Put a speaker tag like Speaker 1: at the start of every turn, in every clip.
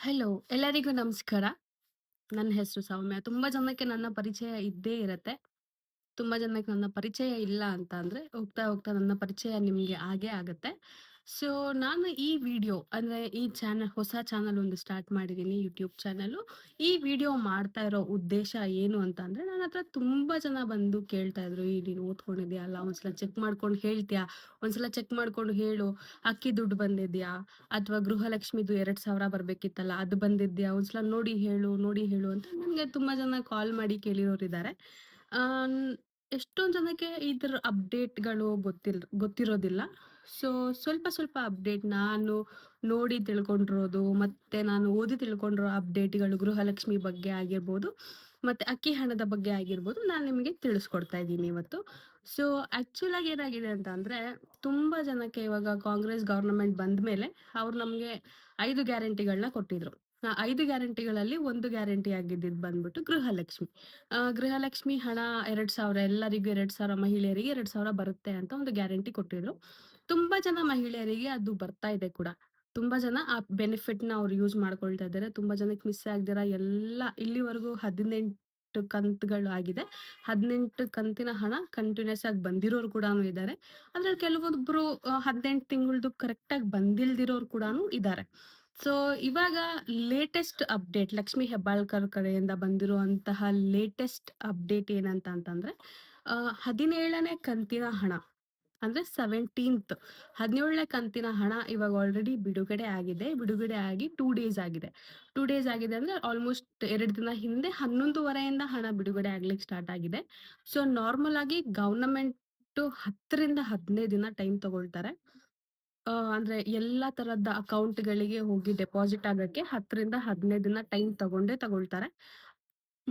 Speaker 1: Hello ಎಲ್ಲರಿಗೂ ನಮಸ್ಕಾರ. ನನ್ನ ಹೆಸರು ಸೌಮ್ಯ. ತುಂಬಾ ಜನಕ್ಕೆ ನನ್ನ ಪರಿಚಯ ಇದ್ದೇ ಇರತ್ತೆ. ತುಂಬಾ ಜನಕ್ಕೆ ನನ್ನ ಪರಿಚಯ ಇಲ್ಲ ಅಂತ ಅಂದ್ರೆ, ಹೋಗ್ತಾ ಹೋಗ್ತಾ ನನ್ನ ಪರಿಚಯ ನಿಮ್ಗೆ ಆಗೇ ಆಗತ್ತೆ. ಸೊ, ನಾನು ಈ ವಿಡಿಯೋ ಅಂದ್ರೆ ಈ ಚಾನಲ್ ಹೊಸ ಚಾನಲ್ ಒಂದು ಸ್ಟಾರ್ಟ್ ಮಾಡಿದ್ದೀನಿ ಯೂಟ್ಯೂಬ್ ಚಾನಲು. ಈ ವಿಡಿಯೋ ಮಾಡ್ತಾ ಇರೋ ಉದ್ದೇಶ ಏನು ಅಂತ ಅಂದ್ರೆ, ನನ್ನ ಹತ್ರ ತುಂಬಾ ಜನ ಬಂದು ಕೇಳ್ತಾ ಇದ್ರು, "ಈ ನೀನು ಓದ್ಕೊಂಡಿದ್ಯಾ ಅಲ್ಲ, ಒಂದ್ಸಲ ಚೆಕ್ ಮಾಡ್ಕೊಂಡು ಹೇಳ್ತೀಯಾ? ಒಂದ್ಸಲ ಚೆಕ್ ಮಾಡ್ಕೊಂಡು ಹೇಳು. ಅಕ್ಕಿ ದುಡ್ಡು ಬಂದಿದ್ಯಾ? ಅಥವಾ ಗೃಹಲಕ್ಷ್ಮಿದು 2,000 ಬರ್ಬೇಕಿತ್ತಲ್ಲ ಅದು ಬಂದಿದ್ಯಾ? ಒಂದ್ಸಲ ನೋಡಿ ಹೇಳು, ನೋಡಿ ಹೇಳು" ಅಂತ ನನಗೆ ತುಂಬಾ ಜನ ಕಾಲ್ ಮಾಡಿ ಕೇಳಿರೋರಿದ್ದಾರೆ. ಎಷ್ಟೊಂದ್ ಜನಕ್ಕೆ ಇದ್ರ ಅಪ್ಡೇಟ್‌ಗಳು ಗೊತ್ತಿಲ್ ಗೊತ್ತಿರೋದಿಲ್ಲ. ಸೊ, ಸ್ವಲ್ಪ ಸ್ವಲ್ಪ ಅಪ್ಡೇಟ್ ನಾನು ನೋಡಿ ತಿಳ್ಕೊಂಡಿರೋದು, ಮತ್ತೆ ನಾನು ಓದಿ ತಿಳ್ಕೊಂಡಿರೋ ಅಪ್ಡೇಟ್‌ಗಳು ಗೃಹಲಕ್ಷ್ಮಿ ಬಗ್ಗೆ ಆಗಿರ್ಬೋದು, ಮತ್ತೆ ಅಕ್ಕಿ ಹಣದ ಬಗ್ಗೆ ಆಗಿರ್ಬೋದು, ನಾನು ನಿಮಗೆ ತಿಳಿಸ್ಕೊಡ್ತಾ ಇದ್ದೀನಿ ಇವತ್ತು. ಸೊ, ಆಕ್ಚುಲ್ ಆಗಿ ಏನಾಗಿದೆ ಅಂತ ಅಂದ್ರೆ, ತುಂಬಾ ಜನಕ್ಕೆ ಇವಾಗ ಕಾಂಗ್ರೆಸ್ ಗವರ್ನಮೆಂಟ್ ಬಂದ ಮೇಲೆ ಅವ್ರು ನಮ್ಗೆ ಐದು ಗ್ಯಾರಂಟಿಗಳನ್ನ ಕೊಟ್ಟಿದ್ರು. ಆ 5 ಗ್ಯಾರಂಟಿಗಳಲ್ಲಿ ಒಂದು ಗ್ಯಾರಂಟಿ ಆಗಿದ್ದಿದ್ ಬಂದ್ಬಿಟ್ಟು ಗೃಹಲಕ್ಷ್ಮಿ. ಗೃಹಲಕ್ಷ್ಮಿ ಹಣ 2,000 ಎಲ್ಲರಿಗೂ 2,000 ಮಹಿಳೆಯರಿಗೆ 2,000 ಬರುತ್ತೆ ಅಂತ ಒಂದು ಗ್ಯಾರಂಟಿ ಕೊಟ್ಟಿದ್ರು. ತುಂಬಾ ಜನ ಮಹಿಳೆಯರಿಗೆ ಅದು ಬರ್ತಾ ಇದೆ ಕೂಡ. ತುಂಬಾ ಜನ ಆ ಬೆನಿಫಿಟ್‌ನ ಅವ್ರು ಯೂಸ್ ಮಾಡ್ಕೊಳ್ತಾ ಇದ್ದಾರೆ. ತುಂಬಾ ಜನಕ್ಕೆ ಮಿಸ್ ಆಗ್ದಿರ ಎಲ್ಲ ಇಲ್ಲಿವರೆಗೂ 18 ಕಂತುಗಳು ಆಗಿದೆ. 18 ಕಂತಿನ ಹಣ ಕಂಟಿನ್ಯೂಸ್ ಆಗಿ ಬಂದಿರೋರು ಕೂಡ ಇದ್ದಾರೆ. ಅದ್ರಲ್ಲಿ ಕೆಲವೊಬ್ರು 18 ತಿಂಗಳ್ದು ಕರೆಕ್ಟಾಗಿ ಬಂದಿಲ್ದಿರೋರು ಕೂಡ ಇದ್ದಾರೆ. ಸೊ, ಇವಾಗ ಲೇಟೆಸ್ಟ್ ಅಪ್ಡೇಟ್ ಲಕ್ಷ್ಮಿ ಹೆಬ್ಬಾಳ್ಕರ್ ಕಡೆಯಿಂದ ಬಂದಿರುವಂತಹ ಲೇಟೆಸ್ಟ್ ಅಪ್ಡೇಟ್ ಏನಂತ ಅಂತಂದ್ರೆ, ಹದಿನೇಳನೇ 17ನೇ ಕಂತಿನ ಹಣ ಅಂದ್ರೆ 17th 17ನೇ ಕಂತಿನ ಹಣ ಇವಾಗ ಆಲ್ರೆಡಿ ಬಿಡುಗಡೆ ಆಗಿದೆ. ಬಿಡುಗಡೆ ಆಗಿ ಟೂ ಡೇಸ್ ಆಗಿದೆ. ಟೂ ಡೇಸ್ ಆಗಿದೆ ಅಂದ್ರೆ ಆಲ್ಮೋಸ್ಟ್ ಎರಡು ದಿನ ಹಿಂದೆ 11:30 ಯಿಂದ ಹಣ ಬಿಡುಗಡೆ ಆಗ್ಲಿಕ್ಕೆ ಸ್ಟಾರ್ಟ್ ಆಗಿದೆ. ಸೊ, ನಾರ್ಮಲ್ ಆಗಿ ಗವರ್ನಮೆಂಟು 10 ರಿಂದ 15 ದಿನ ಟೈಮ್ ತಗೊಳ್ತಾರೆ. ಅಂದ್ರೆ ಎಲ್ಲಾ ತರದ ಅಕೌಂಟ್‌ಗಳಿಗೆ ಹೋಗಿ ಡೆಪಾಸಿಟ್ ಆಗಕ್ಕೆ 10 ರಿಂದ 15 ದಿನ ಟೈಮ್ ತಗೊಂಡೇ ತಗೊಳ್ತಾರೆ.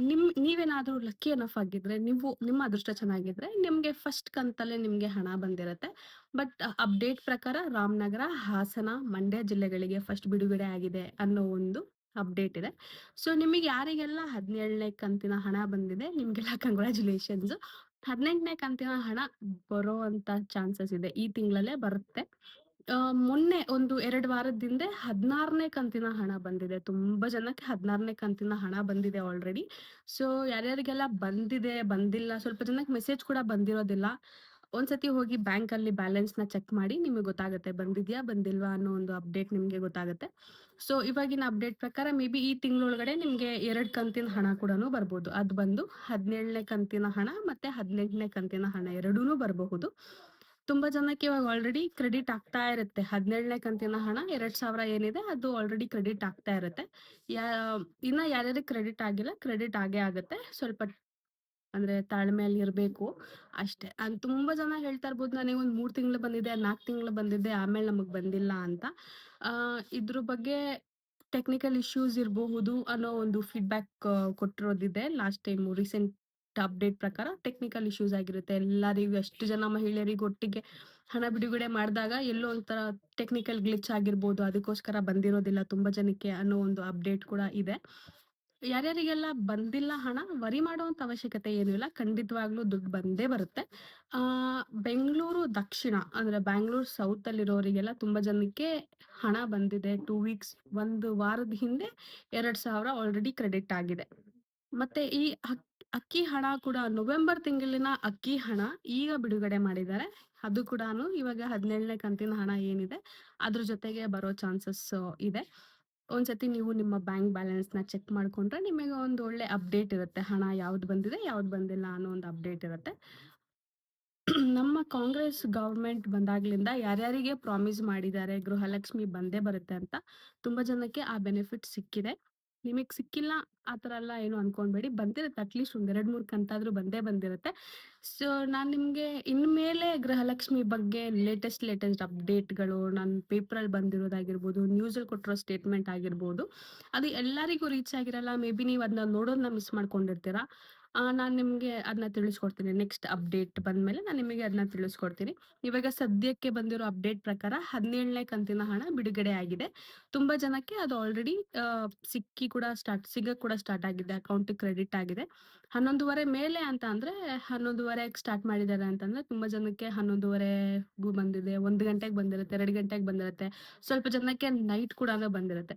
Speaker 1: ನಿಮ್ ನೀವೇನಾದ್ರೂ ಲಕ್ಕಿ ಎನಫ್ ಆಗಿದ್ರೆ, ನೀವು ನಿಮ್ಮ ಅದೃಷ್ಟ ಚೆನ್ನಾಗಿದ್ರೆ, ನಿಮ್ಗೆ ಫಸ್ಟ್ ಕಂತಲ್ಲೇ ನಿಮ್ಗೆ ಹಣ ಬಂದಿರತ್ತೆ. ಬಟ್ ಅಪ್ಡೇಟ್ ಪ್ರಕಾರ ರಾಮನಗರ, ಹಾಸನ, ಮಂಡ್ಯ ಜಿಲ್ಲೆಗಳಿಗೆ ಫಸ್ಟ್ ಬಿಡುಗಡೆ ಆಗಿದೆ ಅನ್ನೋ ಒಂದು ಅಪ್ಡೇಟ್ ಇದೆ. ಸೊ, ನಿಮಗೆ ಯಾರಿಗೆಲ್ಲ 17ನೇ ಕಂತಿನ ಹಣ ಬಂದಿದೆ, ನಿಮ್ಗೆಲ್ಲ ಕಂಗ್ರಾಚುಲೇಷನ್ಸ್. 18ನೇ ಕಂತಿನ ಹಣ ಬರೋ ಅಂತ ಚಾನ್ಸಸ್ ಇದೆ. ಈ ತಿಂಗಳಲ್ಲೇ ಬರುತ್ತೆ. ಮೊನ್ನೆ ಒಂದು ಎರಡು ವಾರದ ಹಿಂದೆ 16ನೇ ಕಂತಿನ ಹಣ ಬಂದಿದೆ. ತುಂಬಾ ಜನಕ್ಕೆ 16ನೇ ಕಂತಿನ ಹಣ ಬಂದಿದೆ ಆಲ್ರೆಡಿ. ಸೊ, ಯಾರ್ಯಾರಿಗೆಲ್ಲ ಬಂದಿದೆ, ಬಂದಿಲ್ಲ ಸ್ವಲ್ಪ ಜನಕ್ಕೆ ಮೆಸೇಜ್ ಕೂಡ ಬಂದಿರೋದಿಲ್ಲ. ಒಂದ್ಸತಿ ಹೋಗಿ ಬ್ಯಾಂಕ್ ಅಲ್ಲಿ ಬ್ಯಾಲೆನ್ಸ್ನ ಚೆಕ್ ಮಾಡಿ ನಿಮಗೆ ಗೊತ್ತಾಗುತ್ತೆ ಬಂದಿದ್ಯಾ, ಬಂದಿಲ್ವಾ ಅನ್ನೋ ಒಂದು ಅಪ್ಡೇಟ್ ನಿಮ್ಗೆ ಗೊತ್ತಾಗುತ್ತೆ. ಸೊ, ಇವಾಗಿನ ಅಪ್ಡೇಟ್ ಪ್ರಕಾರ ಮೇ ಬಿ ಈ ತಿಂಗಳೊಳಗಡೆ ನಿಮ್ಗೆ ಎರಡ್ ಕಂತಿನ ಹಣ ಕೂಡ ಬರ್ಬೋದು. ಅದು ಬಂದು 17ನೇ ಕಂತಿನ ಹಣ ಮತ್ತೆ 18ನೇ ಕಂತಿನ ಹಣ ಎರಡೂನು ಬರಬಹುದು. ತುಂಬಾ ಜನಕ್ಕೆ ಇವಾಗ ಆಲ್ರೆಡಿ ಕ್ರೆಡಿಟ್ ಆಗ್ತಾ ಇರುತ್ತೆ. 17ನೇ ಕಂತಿನ ಹಣ 2,000 ಏನಿದೆ ಅದು ಆಲ್ರೆಡಿ ಕ್ರೆಡಿಟ್ ಆಗ್ತಾ ಇರುತ್ತೆ. ಇನ್ನ ಯಾರ್ಯಾರಿಗೆ ಕ್ರೆಡಿಟ್ ಆಗಿಲ್ಲ, ಕ್ರೆಡಿಟ್ ಆಗೇ ಆಗುತ್ತೆ. ಸ್ವಲ್ಪ ಅಂದ್ರೆ ತಾಳ್ಮೆಯಲ್ಲಿ ಇರ್ಬೇಕು ಅಷ್ಟೇ. ಅನ್ ತುಂಬಾ ಜನ ಹೇಳ್ತಾ ಇರ್ಬೋದು ನನಗೆ ಒಂದು 3 ತಿಂಗಳು ಬಂದಿದೆ, ನಾಲ್ಕು ತಿಂಗಳು ಬಂದಿದೆ, ಆಮೇಲೆ ನಮಗ್ ಬಂದಿಲ್ಲ ಅಂತ. ಆ, ಇದ್ರ ಬಗ್ಗೆ ಟೆಕ್ನಿಕಲ್ ಇಶ್ಯೂಸ್ ಇರಬಹುದು ಅನ್ನೋ ಒಂದು ಫೀಡ್‌ಬ್ಯಾಕ್ ಕೊಟ್ಟಿರೋದಿದೆ. ಲಾಸ್ಟ್ ಟೈಮ್ ರೀಸೆಂಟ್ ಅಪ್ಡೇಟ್ ಪ್ರಕಾರ ಟೆಕ್ನಿಕಲ್ ಇಶ್ಯೂಸ್ ಆಗಿರುತ್ತೆ. ಎಲ್ಲರಿಗೂ ಎಷ್ಟು ಜನ ಮಹಿಳೆಯರಿಗೆ ಒಟ್ಟಿಗೆ ಹಣ ಬಿಡುಗಡೆ ಮಾಡಿದಾಗ ಎಲ್ಲೋ ಒಂಥರ ಟೆಕ್ನಿಕಲ್ ಗ್ಲಿಚ್ ಆಗಿರ್ಬೋದು. ಅದಕ್ಕೋಸ್ಕರ ಬಂದಿರೋದಿಲ್ಲ ತುಂಬಾ ಜನಕ್ಕೆ ಅನ್ನೋ ಒಂದು ಅಪ್ಡೇಟ್ ಕೂಡ ಇದೆ. ಯಾರ್ಯಾರಿಗೆಲ್ಲ ಬಂದಿಲ್ಲ ಹಣ ವರಿ ಮಾಡುವಂತ ಅವಶ್ಯಕತೆ ಏನೂ ಇಲ್ಲ. ಖಂಡಿತವಾಗ್ಲೂ ದುಡ್ಡು ಬಂದೇ ಬರುತ್ತೆ. ಆ, ಬೆಂಗಳೂರು ದಕ್ಷಿಣ ಅಂದ್ರೆ ಬ್ಯಾಂಗ್ಳೂರು ಸೌತ್ ಅಲ್ಲಿರೋರಿಗೆಲ್ಲ ತುಂಬಾ ಜನಕ್ಕೆ ಹಣ ಬಂದಿದೆ. ಟೂ ವೀಕ್ಸ್ ಒಂದು ವಾರದ ಹಿಂದೆ 2,000 ಆಲ್ರೆಡಿ ಕ್ರೆಡಿಟ್ ಆಗಿದೆ. ಮತ್ತೆ ಈ ಅಕ್ಕಿ ಹಣ ಕೂಡ ನವೆಂಬರ್ ತಿಂಗಳಿನ ಅಕ್ಕಿ ಹಣ ಈಗ ಬಿಡುಗಡೆ ಮಾಡಿದ್ದಾರೆ. ಅದು ಕೂಡ ಇವಾಗ 17ನೇ ಕಂತಿನ ಹಣ ಏನಿದೆ, ಅದ್ರ ಜೊತೆಗೆ ಬರೋ ಚಾನ್ಸಸ್ ಇದೆ. ಒಂದ್ಸತಿ ನೀವು ನಿಮ್ಮ ಬ್ಯಾಂಕ್ ಬ್ಯಾಲೆನ್ಸ್ನ ಚೆಕ್ ಮಾಡ್ಕೊಂಡ್ರೆ ನಿಮಗೆ ಒಂದು ಒಳ್ಳೆ ಅಪ್ಡೇಟ್ ಇರುತ್ತೆ. ಹಣ ಯಾವ್ದು ಬಂದಿದೆ, ಯಾವ್ದು ಬಂದಿಲ್ಲ ಅನ್ನೋ ಒಂದು ಅಪ್ಡೇಟ್ ಇರುತ್ತೆ. ನಮ್ಮ ಕಾಂಗ್ರೆಸ್ ಗವರ್ನಮೆಂಟ್ ಬಂದಾಗ್ಲಿಂದ ಯಾರ್ಯಾರಿಗೆ ಪ್ರಾಮಿಸ್ ಮಾಡಿದ್ದಾರೆ ಗೃಹಲಕ್ಷ್ಮಿ ಬಂದೇ ಬರುತ್ತೆ ಅಂತ, ತುಂಬಾ ಜನಕ್ಕೆ ಆ ಬೆನಿಫಿಟ್ ಸಿಕ್ಕಿದೆ. ನಿಮಗ್ ಸಿಕ್ಕಿಲ್ಲ ಆ ಥರ ಎಲ್ಲ ಏನು ಅನ್ಕೊಂಡ್ಬೇಡಿ ಬಂದಿರುತ್ತೆ ಅಟ್‌ಲೀಸ್ಟ್ ಒಂದ್ 2, 3 ಕಂತಾದ್ರೂ ಬಂದೇ ಬಂದಿರುತ್ತೆ. ಸೊ, ನಾನ್ ನಿಮ್ಗೆ ಇನ್ಮೇಲೆ ಗೃಹಲಕ್ಷ್ಮಿ ಬಗ್ಗೆ ಲೇಟೆಸ್ಟ್ ಲೇಟೆಸ್ಟ್ ಅಪ್ಡೇಟ್‌ಗಳು ಪೇಪರ್ ಪೇಪರಲ್ಲಿ ಬಂದಿರೋದಾಗಿರ್ಬೋದು, ನ್ಯೂಸಲ್ಲಿ ಕೊಟ್ಟಿರೋ ಸ್ಟೇಟ್‌ಮೆಂಟ್ ಆಗಿರ್ಬೋದು, ಅದು ಎಲ್ಲರಿಗೂ ರೀಚ್ ಆಗಿರಲ್ಲ. ಮೇ ಬಿ ನೀವು ಅದನ್ನ ನೋಡೋದನ್ನ ಮಿಸ್ ಮಾಡ್ಕೊಂಡಿರ್ತೀರ. ಆ, ನಿಮಗೆ ಅದನ್ನ ತಿಳಿಸ್ಕೊಡ್ತೀನಿ. ನೆಕ್ಸ್ಟ್ ಅಪ್ಡೇಟ್ ಬಂದ್ಮೇಲೆ ನಾನು ನಿಮಗೆ ಅದನ್ನ ತಿಳಿಸ್ಕೊಡ್ತೀನಿ. ಇವಾಗ ಸದ್ಯಕ್ಕೆ ಬಂದಿರೋ ಅಪ್ಡೇಟ್ ಪ್ರಕಾರ 17ನೇ ಕಂತಿನ ಹಣ ಬಿಡುಗಡೆ ಆಗಿದೆ. ತುಂಬಾ ಜನಕ್ಕೆ ಅದು ಆಲ್ರೆಡಿ ಸಿಕ್ಕಿ ಕೂಡ ಸ್ಟಾರ್ಟ್ ಸಿಗಕ್ಕೆ ಕೂಡ ಸ್ಟಾರ್ಟ್ ಆಗಿದೆ. ಅಕೌಂಟ್ ಕ್ರೆಡಿಟ್ ಆಗಿದೆ. 11:30 ಮೇಲೆ ಅಂತ ಅಂದ್ರೆ 11:30ಗೆ ಸ್ಟಾರ್ಟ್ ಮಾಡಿದ್ದಾರೆ ಅಂತಂದ್ರೆ ತುಂಬಾ ಜನಕ್ಕೆ 11:30ಗೂ ಬಂದಿದೆ, ಒಂದು ಗಂಟೆಗೆ ಬಂದಿರುತ್ತೆ, ಎರಡು ಗಂಟೆಗೆ ಬಂದಿರುತ್ತೆ. ಸ್ವಲ್ಪ ಜನಕ್ಕೆ ನೈಟ್ ಕೂಡ ಬಂದಿರುತ್ತೆ.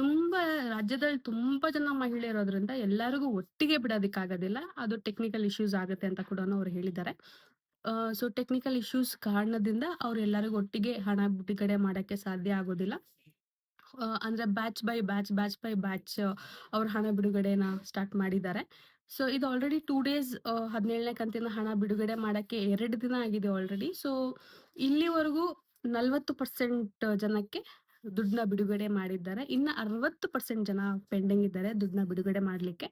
Speaker 1: ತುಂಬ ರಾಜ್ಯದಲ್ಲಿ ತುಂಬಾ ಜನ ಮಹಿಳೆ ಇರೋದ್ರಿಂದ ಎಲ್ಲರಿಗೂ ಒಟ್ಟಿಗೆ ಬಿಡೋದಕ್ಕಾಗೋದಿಲ್ಲ. ಅದು ಟೆಕ್ನಿಕಲ್ ಇಶ್ಯೂಸ್ ಆಗುತ್ತೆ ಅಂತ ಕೂಡ ಅವ್ರು ಹೇಳಿದ್ದಾರೆ. ಸೊ ಟೆಕ್ನಿಕಲ್ ಇಶ್ಯೂಸ್ ಕಾರಣದಿಂದ ಅವ್ರೆಲ್ಲರಿಗೂ ಒಟ್ಟಿಗೆ ಹಣ ಬಿಡುಗಡೆ ಮಾಡಕ್ಕೆ ಸಾಧ್ಯ ಆಗೋದಿಲ್ಲ. ಅಂದ್ರೆ batch by batch, batch by batch ಅವ್ರ ಹಣ ಬಿಡುಗಡೆನ ಸ್ಟಾರ್ಟ್ ಮಾಡಿದ್ದಾರೆ. ಸೊ ಇದು ಆಲ್ರೆಡಿ ಟೂ ಡೇಸ್ ಹದಿನೇಳನೇ 17ನೇ ಕಂತಿನ ಹಣ ಬಿಡುಗಡೆ ಮಾಡಕ್ಕೆ ಎರಡು ದಿನ ಆಗಿದೆ ಆಲ್ರೆಡಿ. ಸೊ ಇಲ್ಲಿವರೆಗೂ 40% ಜನಕ್ಕೆ ದುಡ್ಡನ್ನ ಬಿಡುಗಡೆ ಮಾಡಿದ್ದಾರೆ. ಇನ್ನ 60% ಜನ ಪೆಂಡಿಂಗ್ ಇದ್ದಾರೆ ದುಡ್ಡನ್ನ ಬಿಡುಗಡೆ ಮಾಡ್ಲಿಕ್ಕೆ.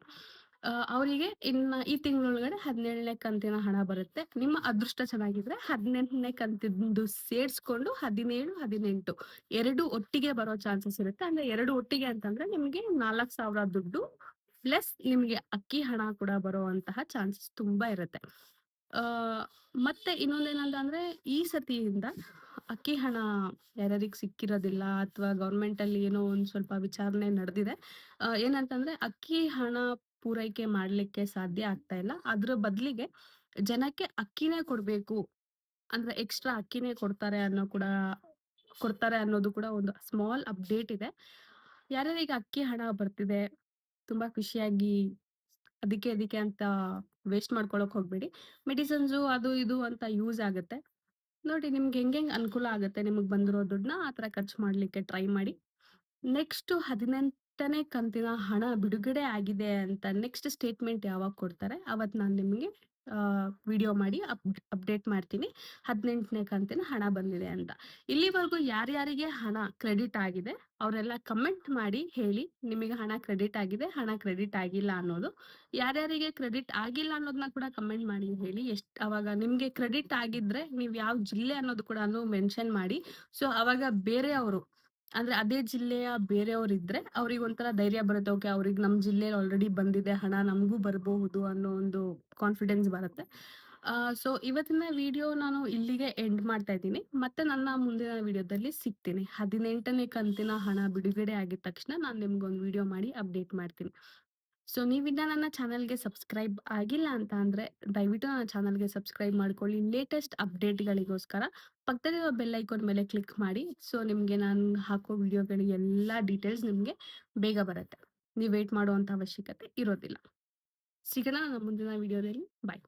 Speaker 1: ಅವರಿಗೆ ಇನ್ನ ಈ ತಿಂಗಳೊಳಗಡೆ 17ನೇ ಕಂತಿನ ಹಣ ಬರುತ್ತೆ. ನಿಮ್ಮ ಅದೃಷ್ಟ ಚೆನ್ನಾಗಿದ್ರೆ 18ನೇ ಕಂತಿಂದು ಸೇರ್ಸ್ಕೊಂಡು 17, 18 2 ಒಟ್ಟಿಗೆ ಬರೋ ಚಾನ್ಸಸ್ ಇರುತ್ತೆ. ಅಂದ್ರೆ ಎರಡು ಒಟ್ಟಿಗೆ ಅಂತಂದ್ರೆ ನಿಮ್ಗೆ 4,000 ದುಡ್ಡು ಪ್ಲಸ್ ನಿಮ್ಗೆ ಅಕ್ಕಿ ಹಣ ಕೂಡ ಬರುವಂತಹ ಚಾನ್ಸಸ್ ತುಂಬಾ ಇರುತ್ತೆ. ಆಹ್, ಮತ್ತೆ ಇನ್ನೊಂದೇನಂತಂದ್ರೆ ಈ ಸತಿಯಿಂದ ಅಕ್ಕಿ ಹಣ ಯಾರ್ಯಾರಿಗೆ ಸಿಕ್ಕಿರೋದಿಲ್ಲ ಅಥವಾ ಗವರ್ಮೆಂಟಲ್ಲಿ ಏನೋ ಒಂದ್ ಸ್ವಲ್ಪ ವಿಚಾರಣೆ ನಡೆದಿದೆ. ಏನಂತಂದ್ರೆ ಅಕ್ಕಿ ಹಣ ಪೂರೈಕೆ ಮಾಡ್ಲಿಕ್ಕೆ ಸಾಧ್ಯ ಆಗ್ತಾ ಇಲ್ಲ. ಅದ್ರ ಬದಲಿಗೆ ಜನಕ್ಕೆ ಅಕ್ಕಿನೇ ಕೊಡ್ಬೇಕು. ಅಂದ್ರೆ ಎಕ್ಸ್ಟ್ರಾ ಅಕ್ಕಿನೇ ಕೊಡ್ತಾರೆ ಅನ್ನೋ ಕೂಡ ಕೊಡ್ತಾರೆ ಅನ್ನೋದು ಕೂಡ ಒಂದು ಸ್ಮಾಲ್ ಅಪ್ಡೇಟ್ ಇದೆ. ಯಾರ್ಯಾರಿಗೆ ಅಕ್ಕಿ ಹಣ ಬರ್ತಿದೆ, ತುಂಬಾ ಖುಷಿಯಾಗಿ ಅದಕ್ಕೆ ಅದಕ್ಕೆ ಅಂತ ವೇಸ್ಟ್ ಮಾಡ್ಕೊಳಕ್ ಹೋಗ್ಬೇಡಿ. ಮೆಡಿಸಿನ್ಸು ಅದು ಇದು ಅಂತ ಯೂಸ್ ಆಗುತ್ತೆ. ನೋಡಿ ನಿಮ್ಗೆ ಹೆಂಗೆ ಅನುಕೂಲ ಆಗುತ್ತೆ ನಿಮಗ್ ಬಂದಿರೋ ದುಡ್ಡನ್ನ ಆ ತರ ಖರ್ಚು ಮಾಡ್ಲಿಕ್ಕೆ ಟ್ರೈ ಮಾಡಿ. ನೆಕ್ಸ್ಟ್ 18ನೇ ಕಂತಿನ ಹಣ ಬಿಡುಗಡೆ ಆಗಿದೆ ಅಂತ ನೆಕ್ಸ್ಟ್ ಸ್ಟೇಟ್ಮೆಂಟ್ ಯಾವಾಗ ಕೊಡ್ತಾರೆ ಅವತ್ ನಾನು ನಿಮ್ಗೆ ವಿಡಿಯೋ ಮಾಡಿ ಅಪ್ ಅಪ್ಡೇಟ್ ಮಾಡ್ತೀನಿ. 18ನೇ ಕಂತಿನ ಹಣ ಬಂದಿದೆ ಅಂತ. ಇಲ್ಲಿವರೆಗೂ ಯಾರ್ಯಾರಿಗೆ ಹಣ ಕ್ರೆಡಿಟ್ ಆಗಿದೆ ಅವರೆಲ್ಲ ಕಮೆಂಟ್ ಮಾಡಿ ಹೇಳಿ ನಿಮಗೆ ಹಣ ಕ್ರೆಡಿಟ್ ಆಗಿದೆ, ಹಣ ಕ್ರೆಡಿಟ್ ಆಗಿಲ್ಲ ಅನ್ನೋದು. ಯಾರ್ಯಾರಿಗೆ ಕ್ರೆಡಿಟ್ ಆಗಿಲ್ಲ ಅನ್ನೋದನ್ನ ಕೂಡ ಕಮೆಂಟ್ ಮಾಡಿ ಹೇಳಿ. ಎಷ್ಟು ಅವಾಗ ನಿಮಗೆ ಕ್ರೆಡಿಟ್ ಆಗಿದ್ರೆ ನೀವು ಯಾವ ಜಿಲ್ಲೆ ಅನ್ನೋದು ಕೂಡ ಮೆನ್ಷನ್ ಮಾಡಿ. ಸೊ ಅವಾಗ ಬೇರೆಯವರು ಅಂದ್ರೆ ಅದೇ ಜಿಲ್ಲೆಯ ಬೇರೆಯವರಿದ್ರೆ ಅವ್ರಿಗೆ ಒಂಥರ ಧೈರ್ಯ ಬರುತ್ತೆ. ಓಕೆ, ಅವ್ರಿಗೆ ನಮ್ ಜಿಲ್ಲೆಯಲ್ಲಿ ಆಲ್ರೆಡಿ ಬಂದಿದೆ ಹಣ, ನಮಗೂ ಬರಬಹುದು ಅನ್ನೋ ಒಂದು ಕಾನ್ಫಿಡೆನ್ಸ್ ಬರುತ್ತೆ. ಸೊ ಇವತ್ತಿನ ವಿಡಿಯೋ ನಾನು ಇಲ್ಲಿಗೆ ಎಂಡ್ ಮಾಡ್ತಾ ಇದ್ದೀನಿ. ಮತ್ತೆ ನನ್ನ ಮುಂದಿನ ವಿಡಿಯೋದಲ್ಲಿ ಸಿಗ್ತೀನಿ. 18ನೇ ಕಂತಿನ ಹಣ ಬಿಡುಗಡೆ ಆಗಿದ ತಕ್ಷಣ ನಾನು ನಿಮ್ಗೊಂದು ವಿಡಿಯೋ ಮಾಡಿ ಅಪ್ಡೇಟ್ ಮಾಡ್ತೀನಿ. ಸೊ ನೀವಿನ್ನ ನನ್ನ ಚಾನಲ್‌ಗೆ ಸಬ್ಸ್ಕ್ರೈಬ್ ಆಗಿಲ್ಲ ಅಂತ ಅಂದ್ರೆ, ದಯವಿಟ್ಟು ನನ್ನ ಚಾನಲ್‌ಗೆ ಸಬ್ಸ್ಕ್ರೈಬ್ ಮಾಡ್ಕೊಳ್ಳಿ. ಲೇಟೆಸ್ಟ್ ಅಪ್ಡೇಟ್‌ಗಳಿಗೋಸ್ಕರ ಪಕ್ಕದಲ್ಲಿರೋ ಬೆಲ್ ಐಕಾನ್ ಮೇಲೆ ಕ್ಲಿಕ್ ಮಾಡಿ. ಸೊ, ನಿಮ್ಗೆ ನಾನು ಹಾಕೋ ವಿಡಿಯೋಗಳ ಎಲ್ಲಾ ಡೀಟೇಲ್ಸ್ ನಿಮ್ಗೆ ಬೇಗ ಬರುತ್ತೆ. ನೀವು ವೇಟ್ ಮಾಡುವಂತ ಅವಶ್ಯಕತೆ ಇರೋದಿಲ್ಲ. ಸಿಗೋಣ ನನ್ನ ಮುಂದಿನ ವಿಡಿಯೋದಲ್ಲಿ. ಬಾಯ್.